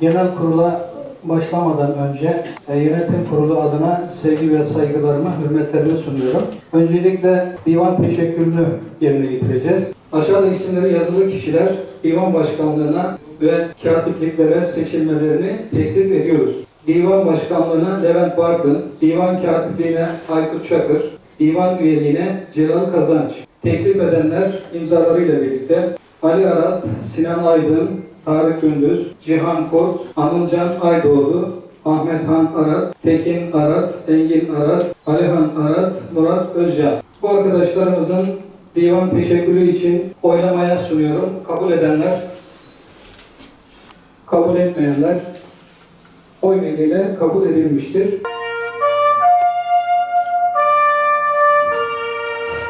Genel kurula başlamadan önce e, yönetim kurulu adına sevgi ve saygılarımı, hürmetlerimi sunuyorum. Öncelikle divan teşekkürünü yerine getireceğiz. Aşağıda isimleri yazılı kişiler divan başkanlığına ve katipliklere seçilmelerini teklif ediyoruz. Divan başkanlığına Levent Barkın, divan katipliğine Aykut Çakır, divan üyeliğine Celal Kazanç. Teklif edenler imzalarıyla birlikte Ali Arat, Sinan Aydın, Tarık Gündüz, Cihan Kurt, Anılcan Aydoğdu, Ahmet Han Arat, Tekin Arat, Engin Arat, Alihan Arat, Murat Özcan. Bu arkadaşlarımızın divan teşekkürü için oylamaya sunuyorum. Kabul edenler, kabul etmeyenler oy birliğiyle kabul edilmiştir.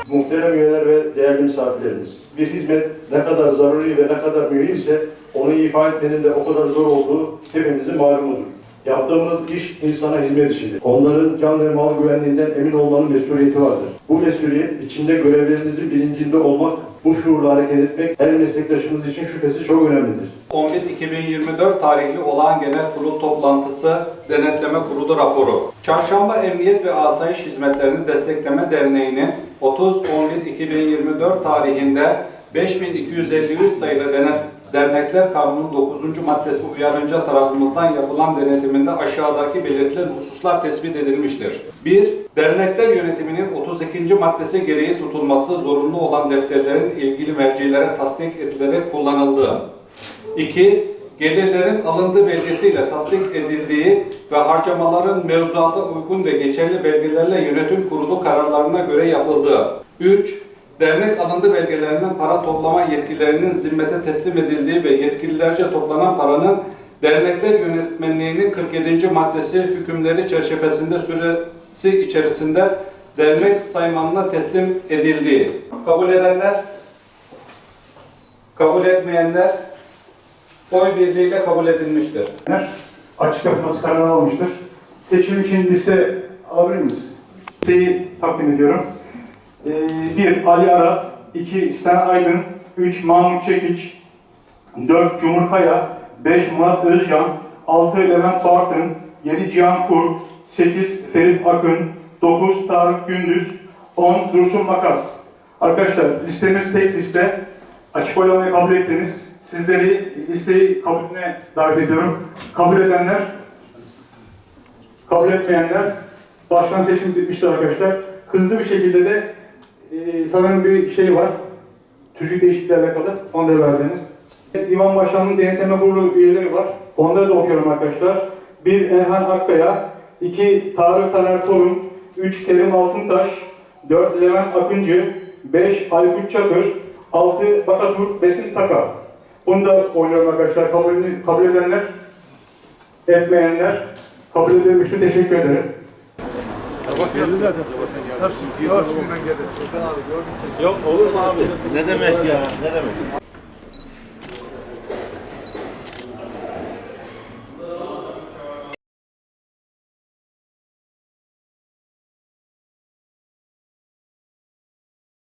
Muhterem üyeler ve değerli misafirlerimiz, bir hizmet ne kadar zaruri ve ne kadar mühimse onu ifa etmenin de o kadar zor olduğu hepimizin malumudur. Yaptığımız iş insana hizmet işidir. Onların can ve mal güvenliğinden emin olmanın mesuliyeti vardır. Bu mesuliyet içinde görevlerinizin bilincinde olmak, bu şuurla hareket etmek her meslektaşımız için şüphesiz çok önemlidir. 11-2024 tarihli olağan genel kurul toplantısı denetleme kurulu raporu. Çarşamba Emniyet ve Asayiş Hizmetlerini Destekleme Derneği'nin 30-11-2024 tarihinde 5253 sayılı denet, Dernekler Kanunu 9. maddesi uyarınca tarafımızdan yapılan denetiminde aşağıdaki belirtilen hususlar tespit edilmiştir. 1. Dernekler yönetiminin 32. maddesi gereği tutulması zorunlu olan defterlerin ilgili mercilere tasdik edilerek kullanıldığı. 2. Gelirlerin alındığı belgesiyle tasdik edildiği ve harcamaların mevzuata uygun ve geçerli belgelerle yönetim kurulu kararlarına göre yapıldığı. 3. Dernek alındı belgelerinden para toplama yetkilerinin zimmete teslim edildiği ve yetkililerce toplanan paranın dernekler yönetmenliğinin 47. maddesi hükümleri çerçevesinde süresi içerisinde dernek saymanına teslim edildiği. Kabul edenler, kabul etmeyenler oy birliğiyle kabul edilmiştir. açık yapılması kararı almıştır. Seçim için liste alabilir miyiz? Listeyi takdim ediyorum. 1. Ali Arat 2. Sinan Aydın 3. Mahmut Çekiç 4. Cumhur Kaya 5. Murat Özcan 6. Levent Bartın 7. Cihan Kurt 8. Ferit Akın 9. Tarık Gündüz 10. Dursun Makas Arkadaşlar listemiz tek liste. Açık oylamayı kabul ettiniz. Sizleri listeyi kabulüne davet ediyorum. Kabul edenler, kabul etmeyenler, başkan seçimi bitmiştir arkadaşlar. Hızlı bir şekilde de e, sanırım bir şey var. Tüzük değişikliğiyle alakalı. Onu da verdiniz. Divan Başkanlığı Denetleme Kurulu üyeleri var. Onları da okuyorum arkadaşlar. 1. Erhan Akkaya 2. Tarık Taner Torun 3. Kerim Altıntaş 4. Levent Akıncı 5. Aykut Çakır 6. Bakatur Besim Saka Bunu da oynuyorum arkadaşlar. Kabul, kabul edenler, etmeyenler kabul edilmiştir. Teşekkür ederim. Ne demek ya? Ne demek?